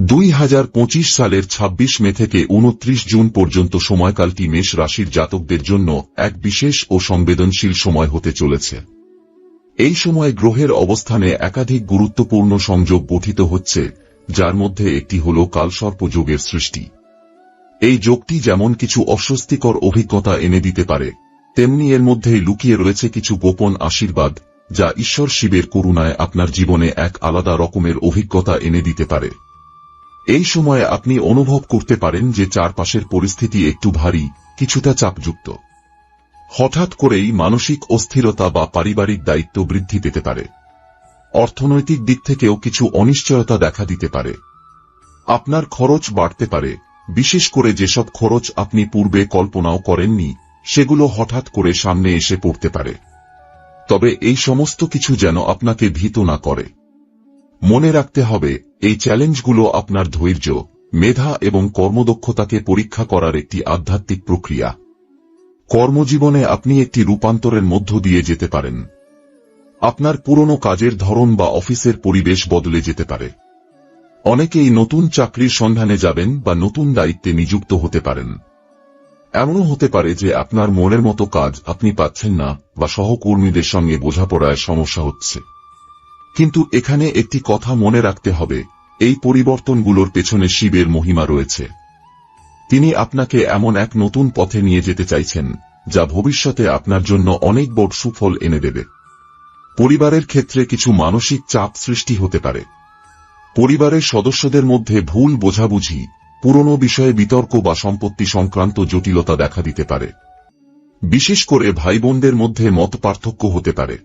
দুই হাজার পঁচিশ সালের ২৬ মে থেকে উনত্রিশ জুন পর্যন্ত সময়কালটি মেষ রাশির জাতকদের জন্য এক বিশেষ ও সংবেদনশীল সময় হতে চলেছে। এই সময় গ্রহের অবস্থানে একাধিক গুরুত্বপূর্ণ সংযোগ গঠিত হচ্ছে, যার মধ্যে একটি হল কালসর্প যোগের সৃষ্টি। এই যোগটি যেমন কিছু অস্বস্তিকর অভিজ্ঞতা এনে দিতে পারে, তেমনি এর মধ্যেই লুকিয়ে রয়েছে কিছু গোপন আশীর্বাদ, যা ঈশ্বর শিবের করুণায় আপনার জীবনে এক আলাদা রকমের অভিজ্ঞতা এনে দিতে পারে। এই সময় আপনি অনুভব করতে পারেন যে চারপাশের পরিস্থিতি একটু ভারী, কিছুটা চাপযুক্ত। হঠাৎ করেই মানসিক অস্থিরতা বা পারিবারিক দায়িত্ব বৃদ্ধি পেতে পারে। অর্থনৈতিক দিক থেকেও কিছু অনিশ্চয়তা দেখা দিতে পারে। আপনার খরচ বাড়তে পারে, বিশেষ করে যেসব খরচ আপনি পূর্বে কল্পনাও করেননি, সেগুলো হঠাৎ করে সামনে এসে পড়তে পারে। তবে এই সমস্ত কিছু যেন আপনাকে ভীত না করে। মনে রাখতে হবে এই চ্যালেঞ্জগুলো আপনার ধৈর্য, মেধা এবং কর্মদক্ষতাকে পরীক্ষা করার একটি আধ্যাত্মিক প্রক্রিয়া। কর্মজীবনে আপনি একটি রূপান্তরের মধ্য দিয়ে যেতে পারেন। আপনার পুরনো কাজের ধরন বা অফিসের পরিবেশ বদলে যেতে পারে। অনেকেই নতুন চাকরির সন্ধানে যাবেন বা নতুন দায়িত্বে নিযুক্ত হতে পারেন। এমনও হতে পারে যে আপনার মনের মতো কাজ আপনি পাচ্ছেন না বা সহকর্মীদের সঙ্গে বোঝাপড়ায় সমস্যা হচ্ছে। কিন্তু এখানে একটি কথা মনে রাখতে হবে এই পরিবর্তনগুলোর পেছনে শিবের মহিমা রয়েছে। তিনি আপনাকে এমন এক নতুন পথে নিয়ে যেতে চাইছেন, যা ভবিষ্যতে আপনার জন্য অনেক বড় সুফল এনে দেবে। পরিবারের ক্ষেত্রে কিছু মানসিক চাপ সৃষ্টি হতে পারে। পরিবারের সদস্যদের মধ্যে ভুল বোঝাবুঝি, পুরনো বিষয়ে বিতর্ক বা সম্পত্তি সংক্রান্ত জটিলতা দেখা দিতে পারে। বিশেষ করে ভাই বোনদের মধ্যে মত পার্থক্য হতে পারে।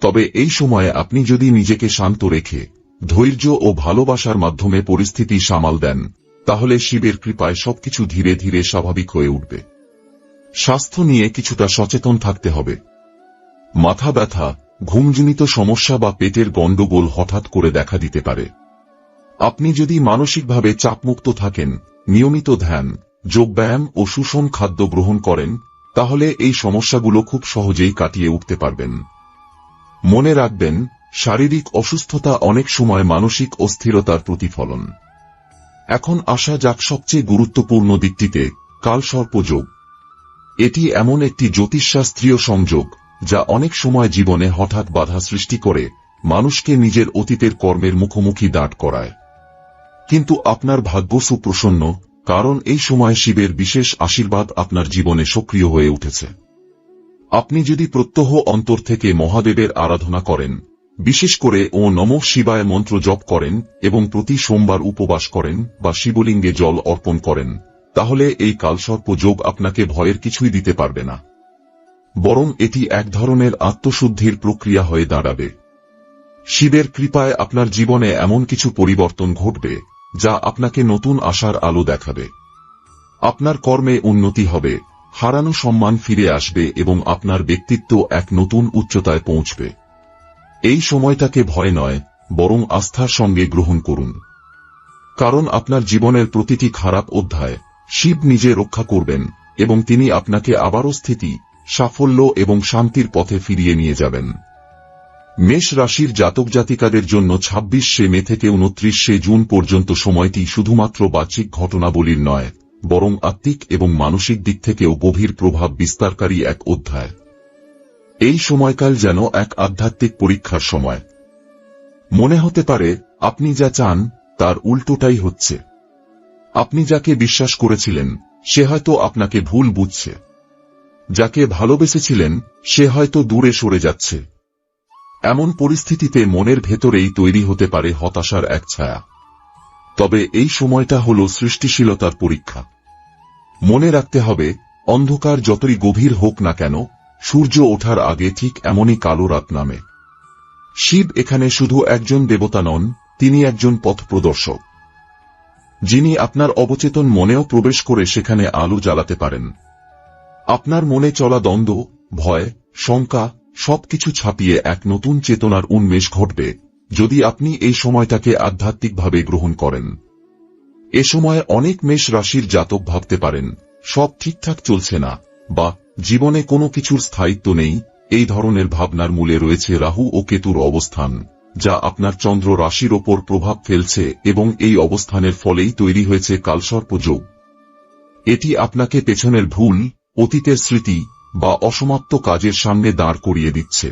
তবে এই সময়ে আপনি যদি নিজেকে শান্ত রেখে ধৈর্য ও ভালোবাসার মাধ্যমে পরিস্থিতি সামাল দেন, তাহলে শিবের কৃপায় সবকিছু ধীরে ধীরে স্বাভাবিক হয়ে উঠবে। স্বাস্থ্য নিয়ে কিছুটা সচেতন থাকতে হবে। মাথা ব্যথা, ঘুমজনিত সমস্যা বা পেটের গণ্ডগোল হঠাৎ করে দেখা দিতে পারে। আপনি যদি মানসিকভাবে চাপমুক্ত থাকেন, নিয়মিত ধ্যান, যোগব্যায়াম ও সুষম খাদ্য গ্রহণ করেন, তাহলে এই সমস্যাগুলো খুব সহজেই কাটিয়ে উঠতে পারবেন। মনে রাখবেন শারীরিক অসুস্থতা অনেক সময় মানসিক অস্থিরতার প্রতিফলন। এখন আসা যাক সবচেয়ে গুরুত্বপূর্ণ দিকটিতে কালসর্পযোগ এটি এমন একটি জ্যোতিষশাস্ত্রীয় সংযোগ, যা অনেক সময় জীবনে হঠাৎ বাধা সৃষ্টি করে, মানুষকে নিজের অতীতের কর্মের মুখোমুখি দাঁড় করায়। কিন্তু আপনার ভাগ্য সুপ্রসন্ন, কারণ এই সময় শিবের বিশেষ আশীর্বাদ আপনার জীবনে সক্রিয় হয়ে উঠেছে। আপনি যদি প্রত্যহ অন্তর থেকে মহাদেবের আরাধনা করেন বিশেষ করে, ও নম শিবায় মন্ত্র জপ করেন এবং প্রতি সোমবার উপবাস করেন বা শিবলিঙ্গে জল অর্পণ করেন, তাহলে এই কালসর্প যোগ আপনাকে ভয়ের কিছুই দিতে পারবে না। বরং এটি এক ধরনের আত্মশুদ্ধির প্রক্রিয়া হয়ে দাঁড়াবে। শিবের কৃপায় আপনার জীবনে এমন কিছু পরিবর্তন ঘটবে, যা আপনাকে নতুন আশার আলো দেখাবে। আপনার কর্মে উন্নতি হবে, হারানো সম্মান ফিরে আসবে এবং আপনার ব্যক্তিত্ব এক নতুন উচ্চতায় পৌঁছবে। এই সময়টাকে ভয় নয়, বরং আস্থার সঙ্গে গ্রহণ করুন। কারণ আপনার জীবনের প্রতিটি খারাপ অধ্যায় শিব নিজে রক্ষা করবেন এবং তিনি আপনাকে আবারও স্থিতি, সাফল্য এবং শান্তির পথে ফিরিয়ে নিয়ে যাবেন। মেষ রাশির জাতক জাতিকাদের জন্য ছাব্বিশে মে থেকে উনত্রিশে জুন পর্যন্ত সময়টি শুধুমাত্র বাহ্যিক ঘটনাবলীর নয়, বরং আত্মিক এবং মানসিক দিক থেকেও গভীর প্রভাব বিস্তারকারী এক অধ্যায়। এই সময়কাল যেন এক আধ্যাত্মিক পরীক্ষার সময়। মনে হতে পারে, আপনি যা চান, তার উল্টোটাই হচ্ছে। আপনি যাকে বিশ্বাস করেছিলেন, সে হয়তো আপনাকে ভুল বুঝছে। যাকে ভালোবেসেছিলেন, সে হয়তো দূরে সরে যাচ্ছে। এমন পরিস্থিতিতে মনের ভেতরেই তৈরি হতে পারে হতাশার এক ছায়া। তবে এই সময়টা হল সৃষ্টিশীলতার পরীক্ষা। মনে রাখতে হবে, অন্ধকার যতই গভীর হোক না কেন সূর্য ওঠার আগে ঠিক এমনই কালো রাত নামে। শিব এখানে শুধু একজন দেবতা নন, তিনি একজন পথ প্রদর্শক। যিনি আপনার অবচেতন মনেও প্রবেশ করে সেখানে আলো জ্বালাতে পারেন। আপনার মনে চলা দ্বন্দ্ব, ভয়, শঙ্কা, সবকিছু ছাপিয়ে এক নতুন চেতনার উন্মেষ ঘটবে, যদি আপনি এই সময়টাকে আধ্যাত্মিকভাবে গ্রহণ করেন। এ সময় অনেক মেষ রাশির জাতক ভাবতে পারেন, সব ঠিকঠাক চলছে না, বা জীবনে কোনো কিছুর স্থায়িত্ব নেই, এই ধরনের ভাবনার মূলে রয়েছে রাহু ও কেতুর অবস্থান, যা আপনার চন্দ্র রাশির ওপর প্রভাব ফেলছে এবং এই অবস্থানের ফলেই তৈরি হয়েছে কালসর্পযোগ এটি আপনাকে পেছনের ভুল, অতীতের স্মৃতি বা অসমাপ্ত কাজের সামনে দাঁড় করিয়ে দিচ্ছে।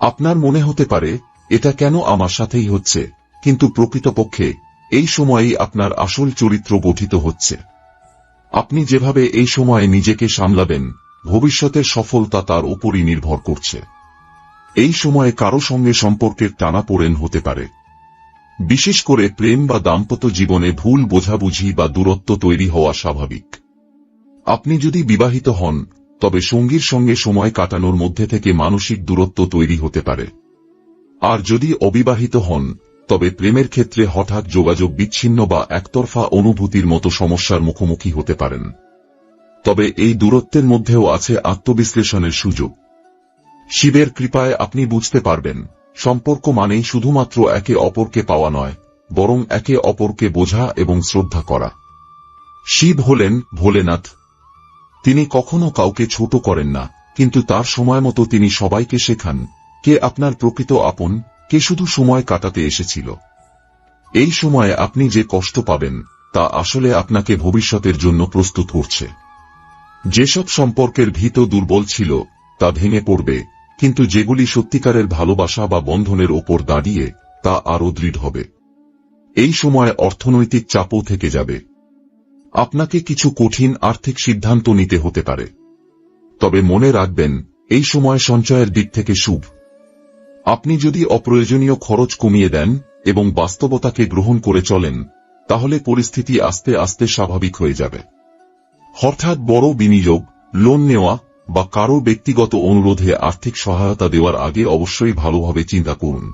আপনার মনে হতে পারে, এটা কেন আমার সাথেই হচ্ছে, কিন্তু প্রকৃতপক্ষে, এই সময়েই আপনার আসল চরিত্র গঠিত হচ্ছে। আপনি যেভাবে এই সময়ে নিজেকে সামলাবেন, ভবিষ্যতের সফলতা তার উপরই নির্ভর করছে। এই সময়ে কারও সঙ্গে সম্পর্কের টানাপোড়েন হতে পারে। বিশেষ করে প্রেম বা দাম্পত্য জীবনে ভুল বোঝাবুঝি বা দূরত্ব তৈরি হওয়া স্বাভাবিক। আপনি যদি বিবাহিত হন, তবে সঙ্গীর সঙ্গে সময় কাটানোর মধ্যে থেকে মানসিক দূরত্ব তৈরি হতে পারে। আর যদি অবিবাহিত হন তবে প্রেমের ক্ষেত্রে হঠাৎ যোগাযোগ বিচ্ছিন্ন বা একতরফা অনুভূতির মতো সমস্যার মুখোমুখি হতে পারেন। তবে এই দূরত্বের মধ্যেও আছে আত্মবিশ্লেষণের সুযোগ। শিবের কৃপায় আপনি বুঝতে পারবেন, সম্পর্ক মানেই শুধুমাত্র একে অপরকে পাওয়া নয়, বরং একে অপরকে বোঝা এবং শ্রদ্ধা করা। শিব হলেন ভোলেনাথ। তিনি কখনো কাউকে ছোট করেন না, কিন্তু তার সময় মতো তিনি সবাইকে শেখান, কে আপনার প্রকৃত আপন কে শুধু সময় কাটাতে এসেছিল। এই সময়ে আপনি যে কষ্ট পাবেন, তা আসলে আপনাকে ভবিষ্যতের জন্য প্রস্তুত করছে। যেসব সম্পর্কের ভীত দুর্বল ছিল, তা ভেঙে পড়বে, কিন্তু যেগুলি সত্যিকারের ভালোবাসা বা বন্ধনের ওপর দাঁড়িয়ে, তা আরও দৃঢ় হবে। এই সময় অর্থনৈতিক চাপও থেকে যাবে। আপনাকে কিছু কঠিন আর্থিক সিদ্ধান্ত নিতে হতে পারে। তবে মনে রাখবেন, এই সময় সঞ্চয়ের দিক থেকে শুভ। আপনি যদি অপ্রয়োজনীয় খরচ কমিয়ে দেন এবং বাস্তবতাকে গ্রহণ করে চলেন, তাহলে পরিস্থিতি আস্তে আস্তে স্বাভাবিক হয়ে যাবে। হঠাৎ বড় বিনিয়োগ, লোন নেওয়া বা কারও ব্যক্তিগত অনুরোধে আর্থিক সহায়তা দেওয়ার আগে অবশ্যই ভালোভাবে চিন্তা করুন।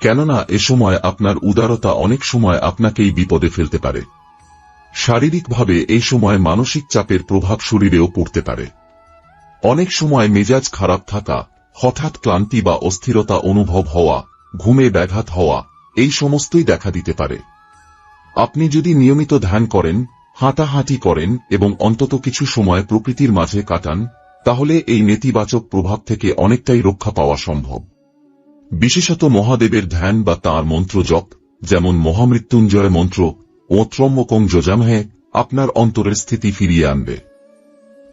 কেননা এ সময় আপনার উদারতা অনেক সময় আপনাকেই বিপদে ফেলতে পারে। শারীরিকভাবে এই সময় মানসিক চাপের প্রভাব শরীরেও পড়তে পারে। অনেক সময় মেজাজ খারাপ থাকা হঠাৎ ক্লান্তি বা অস্থিরতা অনুভব হওয়া, ঘুমে ব্যাঘাত হওয়া, এই সমস্তই দেখা দিতে পারে। আপনি যদি নিয়মিত ধ্যান করেন, হাঁটাহাঁটি করেন এবং অন্তত কিছু সময় প্রকৃতির মাঝে কাটান, তাহলে এই নেতিবাচক প্রভাব থেকে অনেকটাই রক্ষা পাওয়া সম্ভব। বিশেষত মহাদেবের ধ্যান বা তাঁর মন্ত্র জপ, যেমন মহামৃত্যুঞ্জয় মন্ত্র, ও ত্রম্বকং যোজামহে, আপনার অন্তরের স্থিতি ফিরিয়ে আনবে।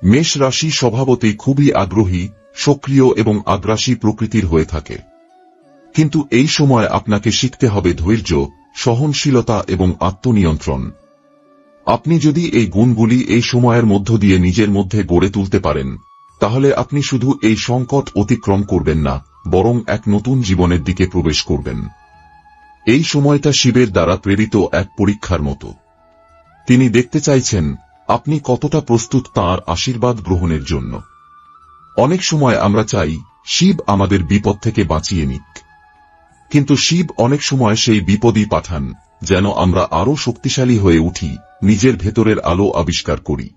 মেষ রাশি স্বভাবতেই খুবই আগ্রহী সক্রিয় এবং আগ্রাসী প্রকৃতির হয়ে থাকে। কিন্তু এই সময় আপনাকে শিখতে হবে ধৈর্য, সহনশীলতা এবং আত্মনিয়ন্ত্রণ। আপনি যদি এই গুণগুলি এই সময়ের মধ্য দিয়ে নিজের মধ্যে গড়ে তুলতে পারেন, তাহলে আপনি শুধু এই সংকট অতিক্রম করবেন না, বরং এক নতুন জীবনের দিকে প্রবেশ করবেন। এই সময়টা শিবের দ্বারা প্রেরিত এক পরীক্ষার মতো। তিনি দেখতে চাইছেন, আপনি কতটা প্রস্তুত তাঁর আশীর্বাদ গ্রহণের জন্য। অনেক সময় আমরা চাই শিব আমাদের বিপদ থেকে বাঁচিয়ে নিক। কিন্তু শিব অনেক সময় সেই বিপদই পাঠান, যেন আমরা আরও শক্তিশালী হয়ে উঠি, নিজের ভেতরের আলো আবিষ্কার করি।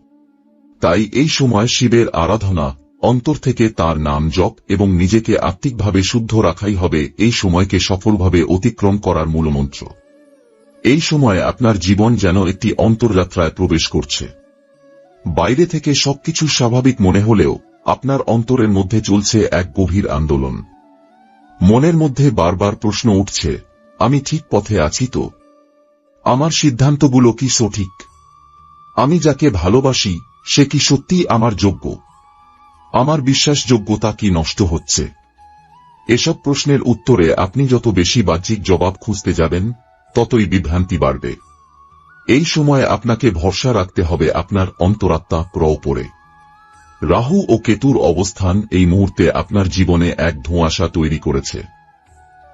তাই এই সময় শিবের আরাধনা অন্তর থেকে তার নাম জপ এবং নিজেকে আত্মিকভাবে শুদ্ধ রাখাই হবে এই সময়কে সফলভাবে অতিক্রম করার মূলমন্ত্র। এই সময় আপনার জীবন যেন একটি অন্তর্যাত্রায় প্রবেশ করছে। বাইরে থেকে সবকিছু স্বাভাবিক মনে হলেও আপনার অন্তরের মধ্যে চলছে এক গভীর আন্দোলন। মনের মধ্যে বারবার প্রশ্ন উঠছে, আমি ঠিক পথে আছি তো? আমার সিদ্ধান্তগুলো কি সঠিক? আমি যাকে ভালোবাসি, সে কি সত্যি আমার যোগ্য? আমার বিশ্বাসযোগ্যতা কি নষ্ট হচ্ছে? এসব প্রশ্নের উত্তরে আপনি যত বেশি বাহ্যিক জবাব খুঁজতে যাবেন, ততই বিভ্রান্তি বাড়বে। এই সময় আপনাকে ভরসা রাখতে হবে আপনার অন্তরাত্মা প্র উপরে রাহু ও কেতুর অবস্থান এই মুহূর্তে আপনার জীবনে এক ধোঁয়াশা তৈরি করেছে।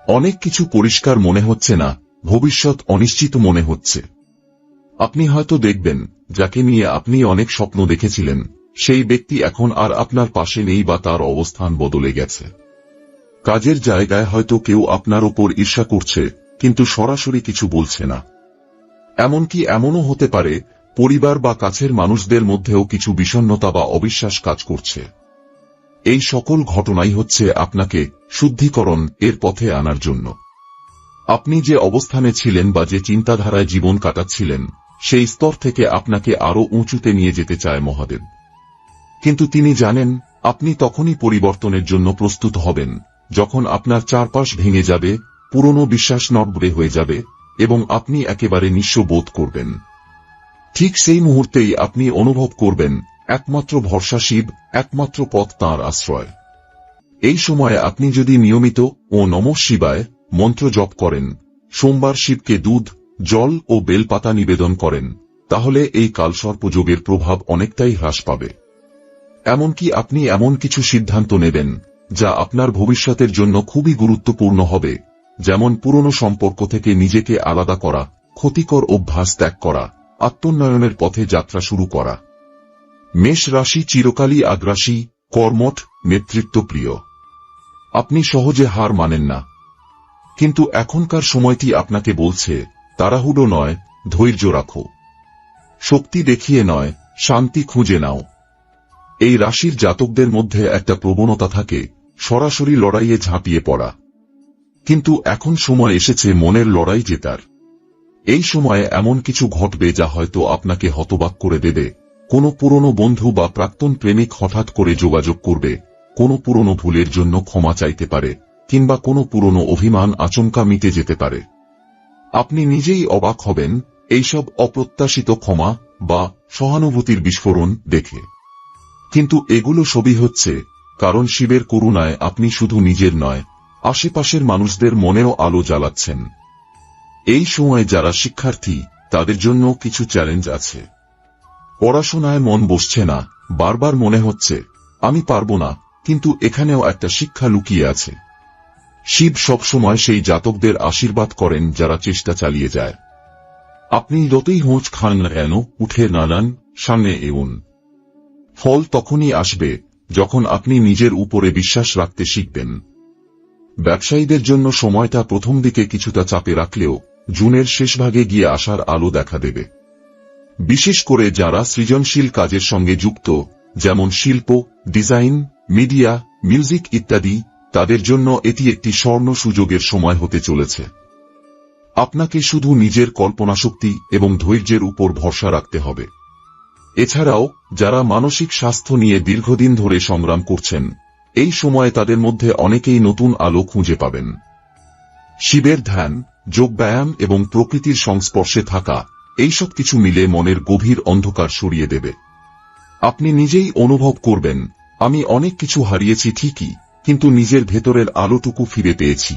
অনেক কিছু পরিষ্কার মনে হচ্ছে না, ভবিষ্যৎ অনিশ্চিত মনে হচ্ছে। আপনি হয়তো দেখবেন, যাকে নিয়ে আপনি অনেক স্বপ্ন দেখেছিলেন, সেই ব্যক্তি এখন আর আপনার পাশে নেই বা তার অবস্থান বদলে গেছে। কাজের জায়গায় হয়তো কেউ আপনার ওপর ঈর্ষা করছে, কিন্তু সরাসরি কিছু বলছে না। এমনকি এমনও হতে পারে পরিবার বা কাছের মানুষদের মধ্যেও কিছু বিষণ্নতা বা অবিশ্বাস কাজ করছে। এই সকল ঘটনাই হচ্ছে আপনাকে শুদ্ধিকরণ এর পথে আনার জন্য। আপনি যে অবস্থানে ছিলেন বা যে চিন্তাধারায় জীবন কাটাচ্ছিলেন, সেই স্তর থেকে আপনাকে আরও উঁচুতে নিয়ে যেতে চায় মহাদেব। কিন্তু তিনি জানেন, আপনি তখনই পরিবর্তনের জন্য প্রস্তুত হবেন, যখন আপনার চারপাশ ভেঙে যাবে, পুরনো বিশ্বাস নড়বড়ে হয়ে যাবে, এবং আপনি একেবারে নিঃস্ব বোধ করবেন। ঠিক সেই মুহূর্তেই আপনি অনুভব করবেন, একমাত্র ভরসা শিব, একমাত্র পথ তাঁর আশ্রয়। এই সময়ে আপনি যদি নিয়মিত ও নম শিবায় মন্ত্র জপ করেন, সোমবার শিবকে দুধ, জল ও বেলপাতা নিবেদন করেন, তাহলে এই কালসর্পযোগের প্রভাব অনেকটাই হ্রাস পাবে। এমনকি আপনি এমন কিছু সিদ্ধান্ত নেবেন, যা আপনার ভবিষ্যতের জন্য খুবই গুরুত্বপূর্ণ হবে, যেমন পুরনো সম্পর্ক থেকে নিজেকে আলাদা করা, ক্ষতিকর অভ্যাস ত্যাগ করা আত্মোন্নয়নের পথে যাত্রা শুরু করা। মেষ রাশি চিরকালই আগ্রাসী, কর্মঠ, নেতৃত্বপ্রিয়। আপনি সহজে হার মানেন না। কিন্তু এখনকার সময়টি আপনাকে বলছে, তাড়াহুড়ো নয়, ধৈর্য রাখো। শক্তি দেখিয়ে নয়, শান্তি খুঁজে নাও। এই রাশির জাতকদের মধ্যে একটা প্রবণতা থাকে, সরাসরি লড়াইয়ে ঝাঁপিয়ে পড়া। কিন্তু এখন সময় এসেছে মনের লড়াই জেতার। এই সময়ে এমন কিছু ঘটবে যা হয়তো আপনাকে হতবাক করে দেবে। কোনো পুরনো বন্ধু বা প্রাক্তন প্রেমিক হঠাৎ করে যোগাযোগ করবে। কোনো পুরনো ভুলের জন্য ক্ষমা চাইতে পারে, কিংবা কোনো পুরনো অভিমান আচমকা মিটে যেতে পারে। আপনি নিজেই অবাক হবেন এইসব অপ্রত্যাশিত ক্ষমা বা সহানুভূতির বিস্ফোরণ দেখে। কিন্তু এগুলো সবই হচ্ছে কারণ শিবের করুণায় আপনি শুধু নিজের নয়, আশেপাশের মানুষদের মনেও আলো জ্বালাচ্ছেন। এই সময় যারা শিক্ষার্থী, তাদের জন্য কিছু চ্যালেঞ্জ আছে। পড়াশোনায় মন বসছে না, বারবার মনে হচ্ছে, আমি পারব না, কিন্তু এখানেও একটা শিক্ষা লুকিয়ে আছে। শিব সবসময় সেই জাতকদের আশীর্বাদ করেন যারা চেষ্টা চালিয়ে যায়। আপনি যতই হোঁচ খান কেন, উঠে নাড়ান সামনে এউন। ফল তখনই আসবে, যখন আপনি নিজের উপরে বিশ্বাস রাখতে শিখবেন। ব্যবসায়ীদের জন্য সময়টা প্রথম দিকে কিছুটা চাপে রাখলেও জুনের শেষভাগে গিয়ে আসার আলো দেখা দেবে। বিশেষ করে যারা সৃজনশীল কাজের সঙ্গে যুক্ত, যেমন শিল্প, ডিজাইন, মিডিয়া, মিউজিক ইত্যাদি, তাদের জন্য এটি একটি স্বর্ণ সুযোগের সময় হতে চলেছে। আপনাকে শুধু নিজের কল্পনাশক্তি এবং ধৈর্যের উপর ভরসা রাখতে হবে। এছাড়াও, যারা মানসিক স্বাস্থ্য নিয়ে দীর্ঘদিন ধরে সংগ্রাম করছেন, এই সময়ে তাদের মধ্যে অনেকেই নতুন আলো খুঁজে পাবেন। শিবের ধ্যান যোগব্যায়াম এবং প্রকৃতির সংস্পর্শে থাকা, এইসব কিছু মিলে মনের গভীর অন্ধকার সরিয়ে দেবে। আপনি নিজেই অনুভব করবেন, আমি অনেক কিছু হারিয়েছি ঠিকই, কিন্তু নিজের ভেতরের আলোটুকু ফিরে পেয়েছি।